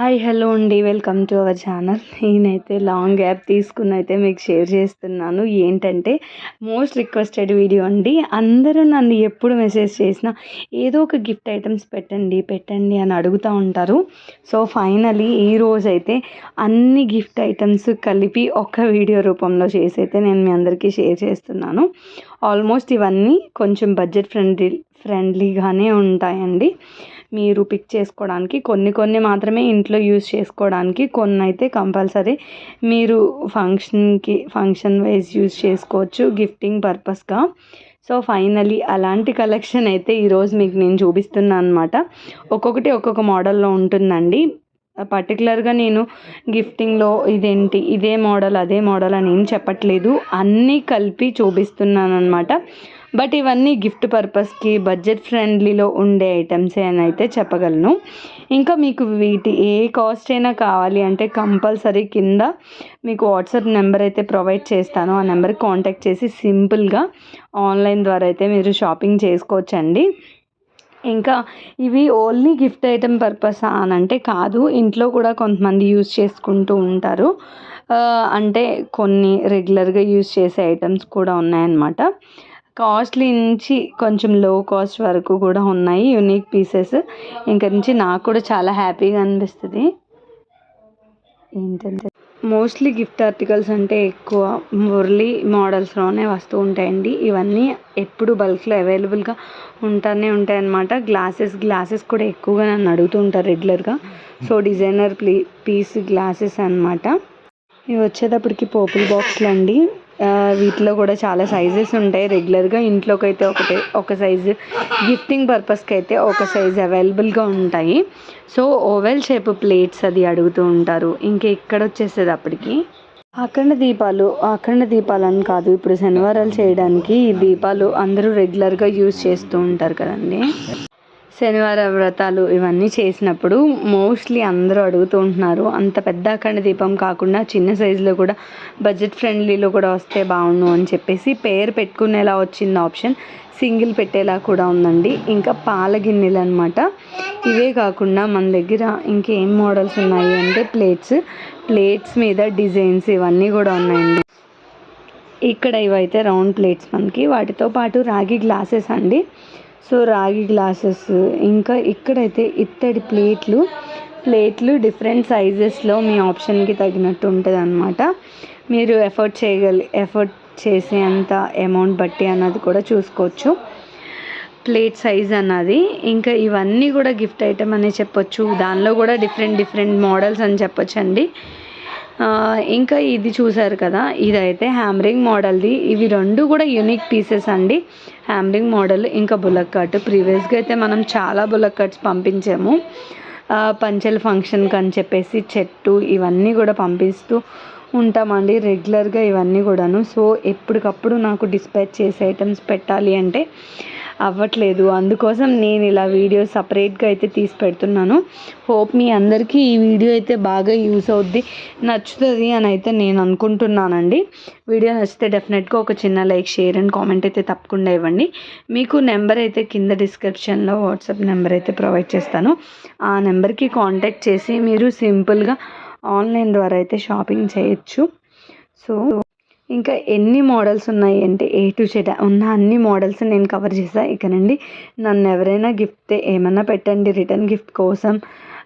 Hi hello అండి. Welcome to our channel. నేనైతే long gap తీసుకుని అయితే మీకు షేర్ చేస్తున్నాను. ఏంటంటే మోస్ట్ రిక్వెస్టెడ్ వీడియో అండి. అందరూ నన్ను ఎప్పుడు మెసేజ్ చేసినా ఏదో ఒక గిఫ్ట్ ఐటమ్స్ పెట్టండి పెట్టండి అని అడుగుతూ ఉంటారు. సో ఫైనలీ ఈ రోజైతే అన్ని గిఫ్ట్ ఐటమ్స్ కలిపి ఒక వీడియో రూపంలో చేసి అయితే నేను మీ అందరికీ షేర్ చేస్తున్నాను. ఆల్మోస్ట్ ఇవన్నీ కొంచెం బడ్జెట్ ఫ్రెండ్లీ ఫ్రెండ్లీగానే ఉంటాయండి. మీరు పిక్ చేసుకోవడానికి కొన్ని కొన్ని మాత్రమే ఇంట్లో యూస్ చేసుకోవడానికి కొన్ని అయితే కంపల్సరీ మీరు ఫంక్షన్కి ఫంక్షన్ వైజ్ యూస్ చేసుకోవచ్చు గిఫ్టింగ్ పర్పస్గా సో ఫైనలీ అలాంటి కలెక్షన్ అయితే ఈరోజు మీకు నేను చూపిస్తున్నాను అనమాట ఒక్కొక్కటి ఒక్కొక్క మోడల్లో ఉంటుందండి. పర్టికులర్గా నేను గిఫ్టింగ్లో ఇదేంటి ఇదే మోడల్ అదే మోడల్ అని ఏం చెప్పట్లేదు. అన్నీ కలిపి చూపిస్తున్నాను అనమాట బట్ ఇవన్నీ గిఫ్ట్ పర్పస్కి బడ్జెట్ ఫ్రెండ్లీలో ఉండే ఐటమ్సే అని అయితే చెప్పగలను. ఇంకా మీకు వీటి ఏ కాస్ట్ అయినా కావాలి అంటే కంపల్సరీ కింద మీకు వాట్సాప్ నెంబర్ అయితే ప్రొవైడ్ చేస్తాను. ఆ నెంబర్కి కాంటాక్ట్ చేసి సింపుల్గా ఆన్లైన్ ద్వారా అయితే మీరు షాపింగ్ చేసుకోవచ్చండి. ఇంకా ఇవి ఓన్లీ గిఫ్ట్ ఐటెం పర్పస్ అని అంటే కాదు. ఇంట్లో కూడా కొంతమంది యూజ్ చేసుకుంటూ ఉంటారు. అంటే కొన్ని రెగ్యులర్గా యూజ్ చేసే ఐటమ్స్ కూడా ఉన్నాయన్నమాట. కాస్ట్లీ నుంచి కొంచెం లో కాస్ట్ వరకు కూడా ఉన్నాయి యూనిక్ పీసెస్ ఇంక నుంచి నాకు కూడా చాలా హ్యాపీగా అనిపిస్తుంది. ఏంటంటే మోస్ట్లీ గిఫ్ట్ ఆర్టికల్స్ అంటే ఎక్కువ మురళి మోడల్స్లోనే వస్తూ ఉంటాయండి. ఇవన్నీ ఎప్పుడు బల్క్లో అవైలబుల్గా ఉంటానే ఉంటాయి అన్నమాట. గ్లాసెస్ గ్లాసెస్ కూడా ఎక్కువగా నన్ను అడుగుతూ ఉంటారు రెగ్యులర్గా సో డిజైనర్ ప్లీ పీస్ గ్లాసెస్ అనమాట ఇవి వచ్చేటప్పటికి పోపుల్ బాక్స్లు అండి వీటిలో కూడా చాలా సైజెస్ ఉంటాయి. రెగ్యులర్గా ఇంట్లోకి అయితే ఒకటే ఒక సైజు గిఫ్టింగ్ పర్పస్కి అయితే ఒక సైజ్ అవైలబుల్గా ఉంటాయి. సో ఓవెల్ షేప్ ప్లేట్స్ అది అడుగుతూ ఉంటారు. ఇంకా ఇక్కడ వచ్చేసేది అప్పటికి. అఖండ దీపాలు అఖండ దీపాలు అని కాదు ఇప్పుడు శనివారాలు చేయడానికి ఈ దీపాలు అందరూ రెగ్యులర్గా యూజ్ చేస్తూ ఉంటారు కదండి. శనివార వ్రతాలు ఇవన్నీ చేసినప్పుడు మోస్ట్లీ అందరూ అడుగుతూ ఉంటున్నారు అంత పెద్ద అఖండ దీపం కాకుండా చిన్న సైజులో కూడా బడ్జెట్ ఫ్రెండ్లీలో కూడా వస్తే బాగుండు అని చెప్పేసి పేరు పెట్టుకునేలా వచ్చింది ఆప్షన్ సింగిల్ పెట్టేలా కూడా ఉందండి. ఇంకా పాల గిన్నెలు అనమాట ఇవే కాకుండా మన దగ్గర ఇంకేం మోడల్స్ ఉన్నాయి అంటే ప్లేట్స్ ప్లేట్స్ మీద డిజైన్స్ ఇవన్నీ కూడా ఉన్నాయండి. ఇక్కడ ఇవైతే రౌండ్ ప్లేట్స్ మనకి. వాటితో పాటు రాగి గ్లాసెస్ అండి. సో రాగి గ్లాసెస్ ఇంకా ఇక్కడైతే ఇత్తడి ప్లేట్లు. ప్లేట్లు డిఫరెంట్ సైజెస్లో మీ ఆప్షన్కి తగినట్టు ఉంటుంది అనమాట మీరు ఎఫర్ట్ చేయగలి ఎఫర్ట్ చేసే అంత అమౌంట్ బట్టి అన్నది కూడా చూసుకోవచ్చు. ప్లేట్ సైజ్ అన్నది. ఇంకా ఇవన్నీ కూడా గిఫ్ట్ ఐటమ్ అనే చెప్పొచ్చు. దానిలో కూడా డిఫరెంట్ డిఫరెంట్ మోడల్స్ అని చెప్పొచ్చు అండి ఇంకా ఇది చూసారు కదా ఇదైతే హ్యామరింగ్ మోడల్ది. ఇవి రెండు కూడా యూనిక్ పీసెస్ అండి. హ్యామరింగ్ మోడల్ ఇంకా బుల్లక్ కట్. ప్రీవియస్గా అయితే మనం చాలా బుల్లక్ కట్స్ పంపించాము. పంచెల ఫంక్షన్కి అని చెప్పేసి చెట్టు ఇవన్నీ కూడా పంపిస్తూ ఉంటామండి రెగ్యులర్గా ఇవన్నీ కూడాను. సో ఎప్పటికప్పుడు నాకు డిస్పాచ్ చేసే ఐటమ్స్ పెట్టాలి అంటే అవ్వట్లేదు. అందుకోసం నేను ఇలా వీడియో సపరేట్గా అయితే తీసి పెడుతున్నాను. హోప్ మీ అందరికీ ఈ వీడియో అయితే బాగా యూస్ అవుద్ది నచ్చుతుంది అని అయితే నేను అనుకుంటున్నానండి. వీడియో నచ్చితే డెఫినెట్గా ఒక చిన్న లైక్ షేర్ అండ్ కామెంట్ అయితే తప్పకుండా ఇవ్వండి. మీకు నెంబర్ అయితే కింద డిస్క్రిప్షన్లో వాట్సాప్ నెంబర్ అయితే ప్రొవైడ్ చేస్తాను. ఆ నెంబర్కి కాంటాక్ట్ చేసి మీరు సింపుల్గా ఆన్లైన్ ద్వారా అయితే షాపింగ్ చేయొచ్చు. సో ఇంకా ఎన్ని మోడల్స్ ఉన్నాయి అంటే ఏ టు జెడ్ ఉన్న అన్ని మోడల్స్ నేను కవర్ చేసా ఇకనండి. నన్ను ఎవరైనా గిఫ్ట్ ఏమన్నా పెట్టండి రిటర్న్ గిఫ్ట్ కోసం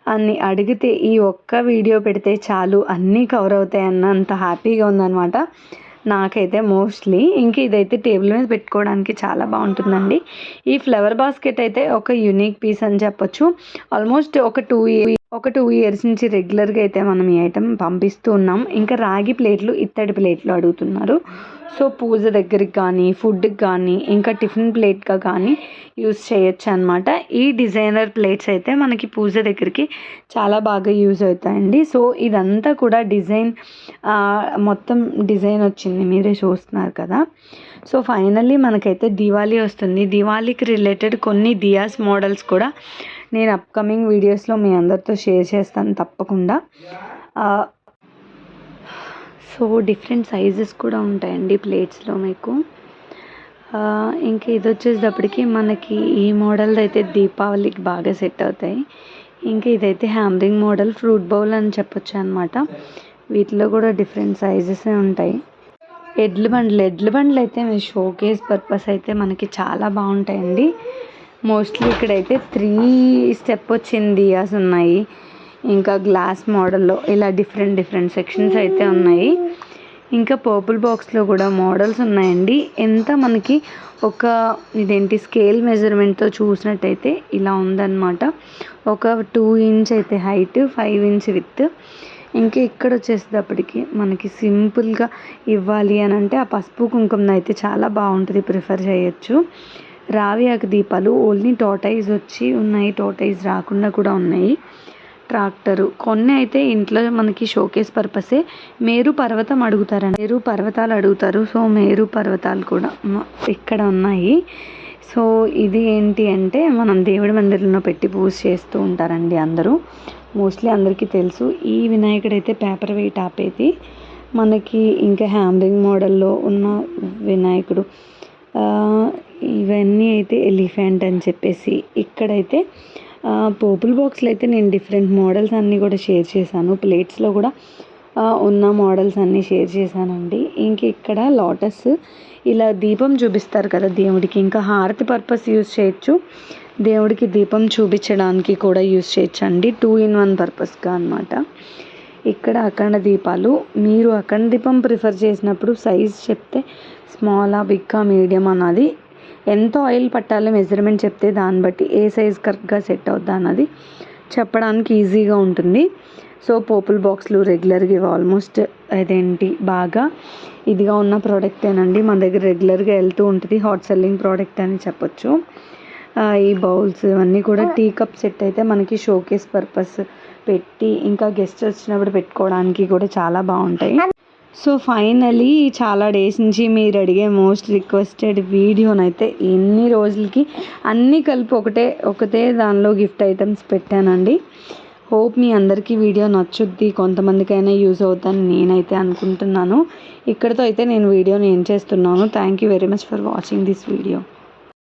అని అడిగితే ఈ ఒక్క వీడియో పెడితే చాలు అన్నీ కవర్ అవుతాయి అన్న అంత హ్యాపీగా ఉందన్నమాట. నాకైతే మోస్ట్లీ ఇంక ఇదైతే టేబుల్ మీద పెట్టుకోవడానికి చాలా బాగుంటుందండి. ఈ ఫ్లవర్ బాస్కెట్ అయితే ఒక యూనిక్ పీస్ అని చెప్పొచ్చు. ఆల్మోస్ట్ ఒక టూ ఒక టూ ఇయర్స్ నుంచి రెగ్యులర్గా అయితే మనం ఈ ఐటెం పంపిస్తూ ఉన్నాం. ఇంకా రాగి ప్లేట్లు ఇత్తడి ప్లేట్లు అడుగుతున్నారు. సో పూజ దగ్గరికి కానీ ఫుడ్కి కానీ ఇంకా టిఫిన్ ప్లేట్గా కానీ యూస్ చేయొచ్చు అనమాట ఈ డిజైనర్ ప్లేట్స్ అయితే మనకి పూజ దగ్గరికి చాలా బాగా యూజ్ అవుతాయండి. సో ఇదంతా కూడా డిజైన్ మొత్తం డిజైన్ వచ్చింది మీరే చూస్తున్నారు కదా. సో ఫైనల్లీ మనకైతే దివాళీ వస్తుంది. దివాళీకి రిలేటెడ్ కొన్ని దియాస్ మోడల్స్ కూడా నేను అప్కమింగ్ వీడియోస్లో మీ అందరితో షేర్ చేస్తాను తప్పకుండా. సో డిఫరెంట్ సైజెస్ కూడా ఉంటాయండి ప్లేట్స్లో మీకు. ఇంకా ఇది వచ్చేటప్పటికి మనకి ఈ మోడల్ అయితే దీపావళికి బాగా సెట్ అవుతాయి. ఇంకా ఇదైతే హ్యామరింగ్ మోడల్ ఫ్రూట్ బౌల్ అని చెప్పొచ్చు అనమాట వీటిలో కూడా డిఫరెంట్ సైజెస్ ఉంటాయి. ఎడ్ల బండ్లు ఎడ్ల బండ్లు అయితే మీ షోకేస్ పర్పస్ అయితే మనకి చాలా బాగుంటాయండి. మోస్ట్లీ ఇక్కడైతే త్రీ స్టెప్ వచ్చింది దియాస్ ఉన్నాయి. ఇంకా గ్లాస్ మోడల్లో ఇలా డిఫరెంట్ డిఫరెంట్ సెక్షన్స్ అయితే ఉన్నాయి. ఇంకా పర్పుల్ బాక్స్లో కూడా మోడల్స్ ఉన్నాయండి. ఎంత మనకి ఒక ఇదేంటి స్కేల్ మెజర్మెంట్తో చూసినట్టయితే ఇలా ఉందన్నమాట. ఒక టూ ఇంచ్ అయితే హైట్ ఫైవ్ ఇంచ్ విత్ ఇంకా ఇక్కడ వచ్చేసేటప్పటికి మనకి సింపుల్గా ఇవ్వాలి అని అంటే ఆ పసుపు కుంకుమ అయితే చాలా బాగుంటుంది ప్రిఫర్ చేయొచ్చు. రావి ఆకు దీపాలు ఓన్లీ టోటైజ్ వచ్చి ఉన్నాయి టోటైజ్ రాకుండా కూడా ఉన్నాయి. ట్రాక్టరు కొన్ని అయితే ఇంట్లో మనకి షోకేస్ పర్పసే మేరు పర్వతం అడుగుతారండి. మేరు పర్వతాలు అడుగుతారు. సో మేరు పర్వతాలు కూడా ఇక్కడ ఉన్నాయి. సో ఇది ఏంటి అంటే మనం దేవుడి మందిరంలో పెట్టి పూజ చేస్తూ ఉంటారండి అందరూ. మోస్ట్లీ అందరికీ తెలుసు. ఈ వినాయకుడు అయితే పేపర్ వెయిట్ ఆపేది. మనకి ఇంకా హ్యామరింగ్ మోడల్లో ఉన్న వినాయకుడు ఇవన్నీ అయితే ఎలిఫెంట్ అని చెప్పేసి ఇక్కడైతే పోపుల్ బాక్స్లో అయితే నేను డిఫరెంట్ మోడల్స్ అన్నీ కూడా షేర్ చేశాను. ప్లేట్స్లో కూడా ఉన్న మోడల్స్ అన్నీ షేర్ చేశానండి. ఇంక ఇక్కడ లోటస్ ఇలా దీపం చూపిస్తారు కదా దేవుడికి. ఇంకా హారతి పర్పస్ యూజ్ చేయొచ్చు. దేవుడికి దీపం చూపించడానికి కూడా యూజ్ చేయొచ్చు అండి టూ ఇన్ వన్ పర్పస్గా అనమాట ఇక్కడ అఖండ దీపాలు. మీరు అఖండ దీపం ప్రిఫర్ చేసినప్పుడు సైజ్ చెప్తే స్మాలా బిగ్గా మీడియం అన్నది. ఎంత ఆయిల్ పట్టాలో మెజర్మెంట్ చెప్తే దాన్ని బట్టి ఏ సైజ్ కరెక్ట్గా సెట్ అవుద్దా అన్నది చెప్పడానికి ఈజీగా ఉంటుంది. సో పోపుల్ బాక్స్లు రెగ్యులర్గా ఇవి ఆల్మోస్ట్ అదేంటి? బాగా ఇదిగా ఉన్న ప్రోడక్టేనండి. మన దగ్గర రెగ్యులర్గా వెళ్తూ ఉంటుంది. హాట్ సెల్లింగ్ ప్రోడక్ట్ అని చెప్పొచ్చు. ఈ బౌల్స్ ఇవన్నీ కూడా టీ కప్ సెట్ అయితే మనకి షోకేస్ పర్పస్ పెట్టి ఇంకా గెస్ట్ వచ్చినప్పుడు పెట్టుకోవడానికి కూడా చాలా బాగుంటాయి. సో ఫైనలీ చాలా డేస్ నుంచి మీరు అడిగే మోస్ట్ రిక్వెస్టెడ్ వీడియోనైతే ఎన్ని రోజులకి అన్నీ కలిపి ఒకటే ఒకటే దానిలో గిఫ్ట్ ఐటమ్స్ పెట్టానండి. హోప్ మీ అందరికీ వీడియో నచ్చుద్ది. కొంతమందికైనా యూజ్ అవుతుందని నేనైతే అనుకుంటున్నాను. ఇక్కడితో అయితే నేను వీడియోని ఏం చేస్తున్నాను. Thank you very much for watching this video